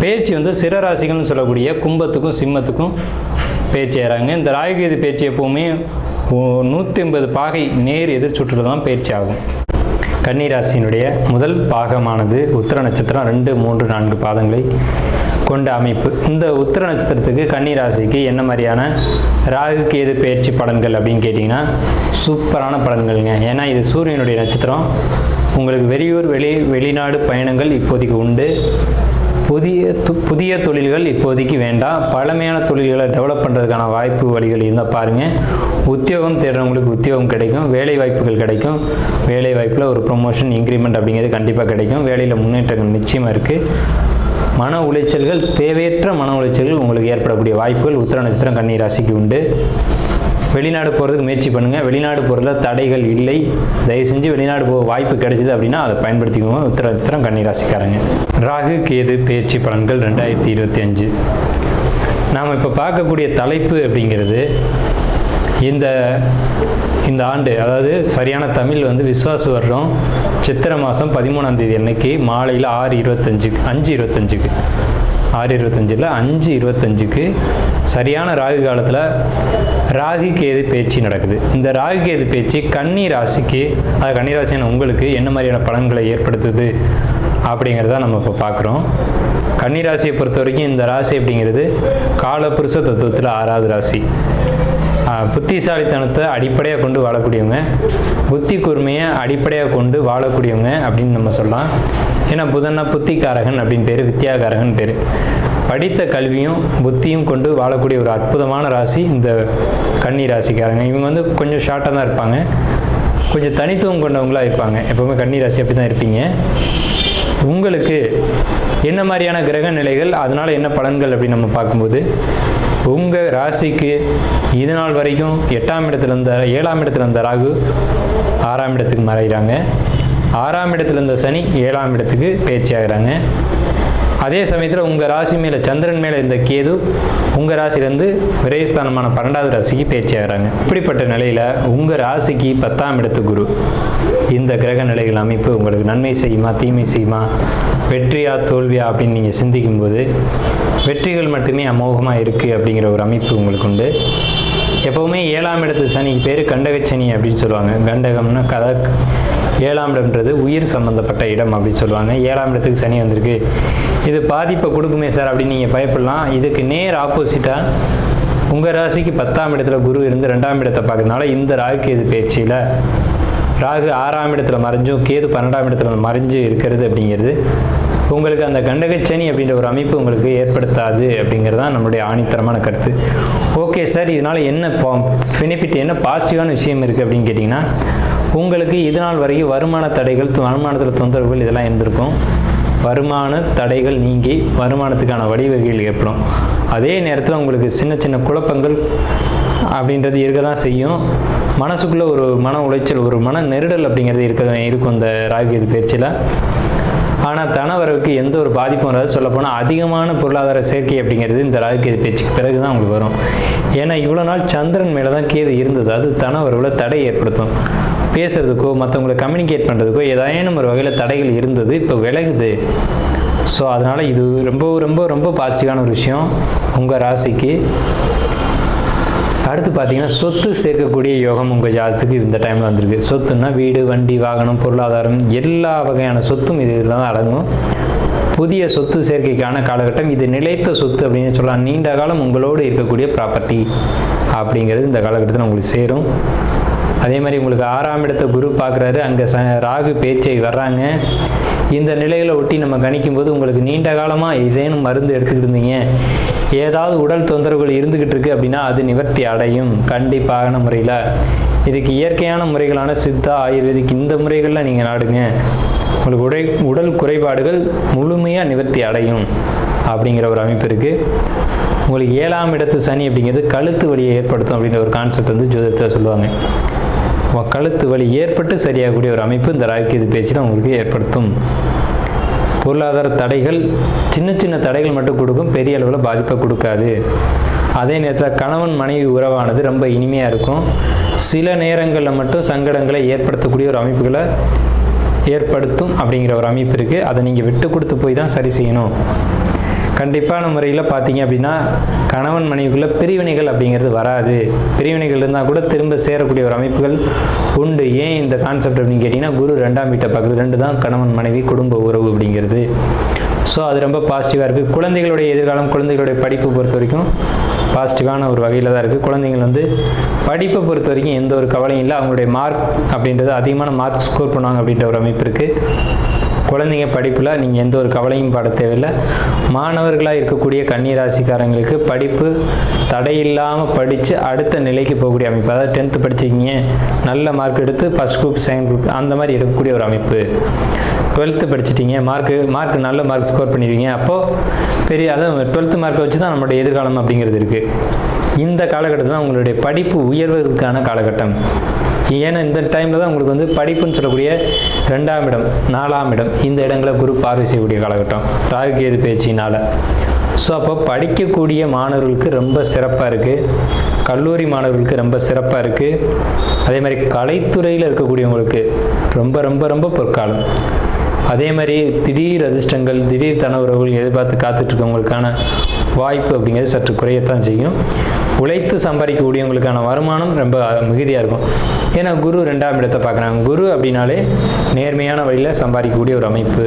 பேச்சு வந்து சிறராசிகள்னு சொல்லக்கூடிய கும்பத்துக்கும் சிம்மத்துக்கும் பேச்சு ஏறாங்க இந்த ராகுகேது பேச்சு எப்போவுமே நூற்றி ஐம்பது பாகை நேர் எதிர் சுற்றில் தான் பேச்சு ஆகும். கன்னிராசியினுடைய முதல் பாகமானது உத்திர நட்சத்திரம் ரெண்டு மூன்று நான்கு பாதங்களை கொண்ட அமைப்பு. இந்த உத்திர நட்சத்திரத்துக்கு கன்னிராசிக்கு என்ன மாதிரியான ராகு கேது பயிற்சி பலன்கள் அப்படின்னு கேட்டிங்கன்னா சூப்பரான பலன்கள்ங்க. ஏன்னா இது சூரியனுடைய நட்சத்திரம். உங்களுக்கு வெளியூர் வெளி வெளிநாடு பயணங்கள் இப்போதைக்கு உண்டு. புதிய புதிய தொழில்கள் இப்போதைக்கு வேண்டாம். பழமையான தொழில்களை டெவலப் பண்ணுறதுக்கான வாய்ப்பு வழிகள் இருந்தால் பாருங்கள் உத்தியோகம் தேடுறவங்களுக்கு உத்தியோகம் கிடைக்கும். வேலை வாய்ப்புகள் கிடைக்கும். வேலை வாய்ப்பில் ஒரு ப்ரொமோஷன் இன்க்ரிமெண்ட் அப்படிங்கிறது கண்டிப்பாக கிடைக்கும். வேலையில் முன்னேற்றங்கள் நிச்சயமாக இருக்குது மன உளைச்சல்கள் தேவையற்ற மன உளைச்சல்கள் உங்களுக்கு ஏற்படக்கூடிய வாய்ப்புகள். உத்திர நட்சத்திரம் கன்னி ராசிக்கு உண்டு. வெளிநாடு போகிறதுக்கு முயற்சி பண்ணுங்கள் வெளிநாடு போகிறதுல தடைகள் இல்லை. தயவு செஞ்சு வெளிநாடு போக வாய்ப்பு கிடைச்சிது அப்படின்னா அதை பயன்படுத்திக்கோங்க. உத்திர நட்சத்திரம் கன்னி ராசிக்காரங்க ராகு கேது பேச்சு பலன்கள் ரெண்டாயிரத்தி இருபத்தி அஞ்சு. நாம் இப்போ பார்க்கக்கூடிய தலைப்பு அப்படிங்கிறது இந்த இந்த ஆண்டு அதாவது சரியான தமிழ் வந்து விஸ்வாச வருடம் சித்திரை மாதம் பதிமூணாம் தேதி அன்னைக்கு மாலையில் ஆறு இருபத்தஞ்சுக்கு அஞ்சு இருபத்தஞ்சுக்கு. ஆறு இருபத்தஞ்சில் அஞ்சு இருபத்தஞ்சுக்கு சரியான ராகு காலத்தில் ராகு கேது பேச்சு நடக்குது. இந்த ராகு கேது பேச்சு கன்னி ராசிக்கு அது கன்னி ராசியான உங்களுக்கு என்ன மாதிரியான பலன்களை ஏற்படுத்துது அப்படிங்கிறத நம்ம இப்போ பார்க்குறோம் கன்னி ராசியை பொறுத்த வரைக்கும் இந்த ராசி அப்படிங்கிறது காலபுருஷ தத்துவத்தில் ஆறாவது ராசி. புத்திசாலித்தனத்தை அடிப்படையாக கொண்டு வாழக்கூடியவங்க புத்தி கூர்மையை அடிப்படையாக கொண்டு வாழக்கூடியவங்க அப்படின்னு நம்ம சொல்லலாம். ஏன்னா புதன்னா புத்திகாரகன் அப்படின்னு பேர் வித்யாகாரகன் பேர். படித்த கல்வியும் புத்தியும் கொண்டு வாழக்கூடிய ஒரு அற்புதமான ராசி இந்த கன்னி ராசிக்காரங்க. இவங்க வந்து கொஞ்சம் ஷார்ட்டாக தான் இருப்பாங்க. கொஞ்சம் தனித்துவம் கொண்டவங்களா இருப்பாங்க. எப்பவுமே கன்னி ராசி அப்படி தான் இருப்பீங்க. உங்களுக்கு என்ன மாதிரியான கிரக நிலைகள் அதனால் என்ன பலன்கள் அப்படின்னு நம்ம பார்க்கும்போது உங்கள் ராசிக்கு இது நாள் வரைக்கும் எட்டாம் இடத்துல இருந்த ஏழாம் இடத்துல இருந்த ராகு ஆறாம் இடத்துக்கு மறைகிறாங்க ஆறாம் இடத்துல இருந்த சனி ஏழாம் இடத்துக்கு பேச்சியாகிறாங்க அதே சமயத்தில் உங்கள் ராசி மேலே சந்திரன் மேலே இருந்த கேது உங்கள் ராசிலேருந்து விரயஸ்தானமான பன்னெண்டாவது ராசிக்கு பேச்சு ஆகுறாங்க இப்படிப்பட்ட நிலையில் உங்கள் ராசிக்கு பத்தாம் இடத்து குரு. இந்த கிரக நிலைகள் அமைப்பு உங்களுக்கு நன்மை செய்யுமா தீமை செய்யுமா வெற்றியா தோல்வியா அப்படின்னு நீங்கள் சிந்திக்கும்போது வெற்றிகள் மட்டுமே அமோகமாக இருக்குது அப்படிங்கிற ஒரு அமைப்பு உங்களுக்கு உண்டு. எப்போவுமே ஏழாம் இடத்து சனிக்கு பேர் கண்டக சனி அப்படின்னு சொல்லுவாங்க. கண்டகம்னா கதை ஏழாம் இடம்ன்றது உயிர் சம்மந்தப்பட்ட இடம் அப்படின்னு சொல்லுவாங்க. ஏழாம் இடத்துக்கு சனி வந்திருக்கு. இது பாதிப்பை கொடுக்குமே சார் அப்படின்னு நீங்கள் பயப்படலாம். இதுக்கு நேர் ஆப்போசிட்டாக உங்கள் ராசிக்கு பத்தாம் இடத்துல குரு இருந்து ரெண்டாம் இடத்தை பார்க்கறதுனால இந்த ராகு இது பயிற்சியில் ராகு ஆறாம் இடத்துல மறைஞ்சும் கேது பன்னெண்டாம் இடத்துல மறைஞ்சு இருக்கிறது அப்படிங்கிறது உங்களுக்கு அந்த கண்டகச்சனி அப்படின்ற ஒரு அமைப்பு உங்களுக்கு ஏற்படுத்தாது அப்படிங்கிறது தான் நம்மளுடைய ஆணித்தரமான கருத்து. ஓகே சார் இதனால் என்ன பெனிஃபிட் என்ன பாசிட்டிவான விஷயம் இருக்குது அப்படின்னு கேட்டிங்கன்னா உங்களுக்கு இது நாள் வரைக்கும் வருமான தடைகள் வருமானத்தில் தொந்தரவுகள் இதெல்லாம் இருந்திருக்கும். வருமான தடைகள் நீங்கி வருமானத்துக்கான வழிவகைகள் ஏற்படும். அதே நேரத்தில் உங்களுக்கு சின்ன சின்ன குழப்பங்கள் அப்படின்றது இருக்க தான் செய்யும். மனசுக்குள்ளே ஒரு மன உளைச்சல் ஒரு மன நெருடல் அப்படிங்கிறது இருக்க இருக்கும் இந்த ராகு இது பயிற்சியில். ஆனால் தனவரவுக்கு எந்த ஒரு பாதிப்பும் வராது. சொல்லப்போனால் அதிகமான பொருளாதார சேர்க்கை அப்படிங்கிறது இந்த ராகு கேது பேச்சுக்கு பிறகு தான் உங்களுக்கு வரும். ஏன்னா இவ்வளோ நாள் சந்திரன் மேலே தான் கேது இருந்தது. அது தனவரவில் தடை ஏற்படுத்தும். பேசுறதுக்கோ மற்றவங்களை கம்யூனிகேட் பண்ணுறதுக்கோ ஏதாயினும் ஒரு வகையில் தடைகள் இருந்தது இப்போ விலகுது. ஸோ அதனால் இது ரொம்ப ரொம்ப ரொம்ப பாசிட்டிவான ஒரு விஷயம். உங்கள் ராசிக்கு அடுத்து பார்த்தீங்கன்னா சொத்து சேர்க்கக்கூடிய யோகம் உங்கள் ஜாதத்துக்கு இந்த டைமில் வந்திருக்கு. சொத்துன்னா வீடு வண்டி வாகனம் பொருளாதாரம் எல்லா வகையான சொத்தும் இது இதில் தான் அடங்கும். புதிய சொத்து சேர்க்கைக்கான காலகட்டம் இது நிலைத்த சொத்து அப்படின்னு சொல்லலாம். நீண்ட காலம் உங்களோடு இருக்கக்கூடிய ப்ராப்பர்ட்டி அப்படிங்கிறது இந்த காலகட்டத்தில் உங்களுக்கு சேரும். அதே மாதிரி உங்களுக்கு ஆறாம் இடத்தை குரு பார்க்குறாரு அங்கே ச ராகு பேச்சை வர்றாங்க. இந்த நிலைகளை ஒட்டி நம்ம கணிக்கும் போது உங்களுக்கு நீண்ட காலமாக ஏதேனும் மருந்து எடுத்துக்கிட்டு இருந்தீங்க. ஏதாவது உடல் தொந்தரவுகள் இருந்துக்கிட்டு இருக்கு அப்படின்னா அது நிவர்த்தி அடையும். கண்டிப்பான முறையில். இதுக்கு இயற்கையான முறைகளான சித்தா ஆயுர்வேதிக் இந்த முறைகளில் நீங்கள் நாடுங்க. உங்களுக்கு உடை உடல் குறைபாடுகள் முழுமையாக நிவர்த்தி அடையும் அப்படிங்கிற ஒரு அமைப்பு இருக்குது உங்களுக்கு ஏழாம் இடத்து சனி அப்படிங்கிறது கழுத்து வலியை ஏற்படுத்தும் அப்படிங்கிற ஒரு கான்செப்ட் வந்து ஜோதிடத்தில் சொல்லுவாங்க. கழுத்து வலி ஏற்பட்டு சரியாகக்கூடிய ஒரு அமைப்பு இந்த ராகுகேது பேச்சில் உங்களுக்கு ஏற்படுத்தும். பொருளாதார தடைகள் சின்ன சின்ன தடைகள் மட்டும் கொடுக்கும் பெரிய அளவில் பாதிப்பை கொடுக்காது. அதே நேரத்தில் கணவன் மனைவி உறவானது ரொம்ப இனிமையாக இருக்கும். சில நேரங்களில் மட்டும் சங்கடங்களை ஏற்படுத்தக்கூடிய ஒரு அமைப்புகளை ஏற்படுத்தும் அப்படிங்கிற ஒரு அமைப்பு இருக்குது அதை நீங்கள் விட்டு கொடுத்து போய் தான் சரி செய்யணும். கண்டிப்பான முறையில் பார்த்தீங்க அப்படின்னா கணவன் மனைவிக்குள்ள பிரிவினைகள் அப்படிங்கிறது வராது. பிரிவினைகள் இருந்தால் கூட திரும்ப சேரக்கூடிய ஒரு அமைப்புகள் உண்டு. ஏன் இந்த கான்செப்ட் அப்படின்னு கேட்டிங்கன்னா குரு ரெண்டாம் வீட்டை பார்க்குறது ரெண்டு தான் கணவன் மனைவி குடும்ப உறவு அப்படிங்கிறது. ஸோ அது ரொம்ப பாசிட்டிவாக இருக்குது குழந்தைகளுடைய எதிர்காலம் குழந்தைகளுடைய படிப்பு பொறுத்த வரைக்கும் பாசிட்டிவான ஒரு வகையில் தான் இருக்குது குழந்தைங்கள் வந்து படிப்பை பொறுத்த வரைக்கும் எந்த ஒரு கவலையும் இல்லை. அவங்களுடைய மார்க் அப்படின்றது அதிகமான மார்க் ஸ்கோர் பண்ணுவாங்க அப்படின்ற ஒரு அமைப்பு இருக்குது குழந்தைங்க படிப்பில் நீங்கள் எந்த ஒரு கவலையும் பட தேவையில்லை. மாணவர்களாக இருக்கக்கூடிய கன்னிராசிக்காரங்களுக்கு படிப்பு தடையில்லாமல் படித்து அடுத்த நிலைக்கு போகக்கூடிய அமைப்பு. அதாவது டென்த்து படிச்சிக்கிங்க நல்ல மார்க் எடுத்து ஃபஸ்ட் குரூப் செகண்ட் குரூப் அந்த மாதிரி இருக்கக்கூடிய ஒரு அமைப்பு. டுவெல்த்து படிச்சிட்டிங்க மார்க்கு மார்க் நல்ல மார்க் ஸ்கோர் பண்ணிடுவீங்க அப்போது பெரிய அதான் டுவெல்த்து மார்க்கை வச்சு தான் நம்மளுடைய எதிர்காலம் அப்படிங்கிறது இருக்குது இந்த காலகட்டத்தில் தான் உங்களுடைய படிப்பு உயர்வதற்கான காலகட்டம். ஏன்னா இந்த டைமில் தான் உங்களுக்கு வந்து படிப்புன்னு சொல்லக்கூடிய ரெண்டாம் இடம் நாலாம் இடம் இந்த இடங்களை குரு பார்வை செய்யக்கூடிய காலகட்டம். ராகுகேது பேச்சினால். ஸோ அப்போ படிக்கக்கூடிய மாணவர்களுக்கு ரொம்ப சிறப்பாக இருக்குது கல்லூரி மாணவர்களுக்கு ரொம்ப சிறப்பாக இருக்குது அதே மாதிரி கலைத்துறையில் இருக்கக்கூடியவங்களுக்கு ரொம்ப ரொம்ப ரொம்ப பொற்காலம். அதே மாதிரி திடீர் அதிர்ஷ்டங்கள் திடீர் தனவுறவுகள் எதிர்பார்த்து காத்துட்டு இருக்கவங்களுக்கான வாய்ப்பு அப்படிங்கிறது சற்று குறையத்தான் செய்யும். உழைத்து சம்பாதிக்கக்கூடியவங்களுக்கான வருமானம் ரொம்ப மிகுதியாக இருக்கும். ஏன்னா குரு ரெண்டாம் இடத்தை பார்க்குறாங்க. குரு அப்படின்னாலே நேர்மையான வழியில் சம்பாதிக்கக்கூடிய ஒரு அமைப்பு.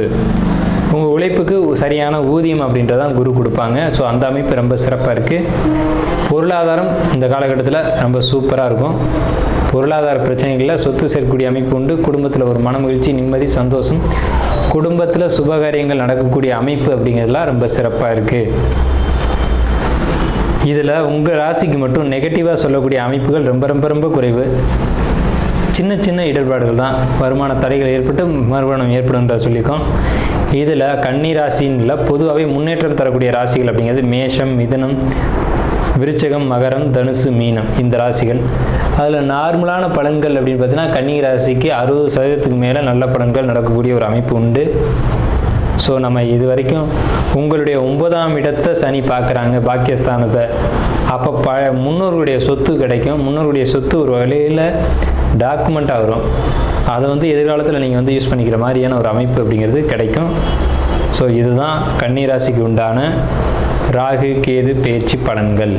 உங்கள் உழைப்புக்கு சரியான ஊதியம் அப்படின்றதான் குரு கொடுப்பாங்க. ஸோ அந்த அமைப்பு ரொம்ப சிறப்பாக இருக்குது பொருளாதாரம் இந்த காலகட்டத்தில் ரொம்ப சூப்பராக இருக்கும். பொருளாதார பிரச்சனைகளில் சொத்து சேர்க்கக்கூடிய அமைப்பு உண்டு. குடும்பத்தில் ஒரு மன மகிழ்ச்சி நிம்மதி சந்தோஷம். குடும்பத்தில் சுபகாரியங்கள் நடக்கக்கூடிய அமைப்பு அப்படிங்கிறதுலாம் ரொம்ப சிறப்பாக இருக்குது இதில் உங்கள் ராசிக்கு மட்டும் நெகட்டிவாக சொல்லக்கூடிய அமைப்புகள் ரொம்ப ரொம்ப ரொம்ப குறைவு. சின்ன சின்ன இடர்பாடுகள் தான். வருமான தடைகள் ஏற்பட்டு மறுமணம் ஏற்படும்ன்ற சொல்லியிருக்கோம். இதில் கன்னி ராசின்ல பொதுவாகவே முன்னேற்றம் தரக்கூடிய ராசிகள் அப்படிங்கிறது மேஷம் மிதனம் விருச்சகம் மகரம் தனுசு மீனம் இந்த ராசிகள். அதில் நார்மலான பலன்கள் அப்படின்னு பார்த்தீங்கன்னா கன்னி ராசிக்கு அறுபது சதவீதத்துக்கு மேலே நல்ல பலன்கள் நடக்கக்கூடிய ஒரு அமைப்பு உண்டு. ஸோ நம்ம இது வரைக்கும் உங்களுடைய ஒன்பதாம் இடத்தை சனி பார்க்குறாங்க பாக்கியஸ்தானத்தை. அப்போ ப முன்னோர்களுடைய சொத்து கிடைக்கும். முன்னோர்களுடைய சொத்து ஒரு வழியில் டாக்குமெண்ட்டாக வரும். அதை வந்து எதிர்காலத்தில் நீங்கள் வந்து யூஸ் பண்ணிக்கிற மாதிரியான ஒரு அமைப்பு அப்படிங்கிறது கிடைக்கும். ஸோ இதுதான் கன்னிராசிக்கு உண்டான ராகு கேது பேச்சு பலன்கள்.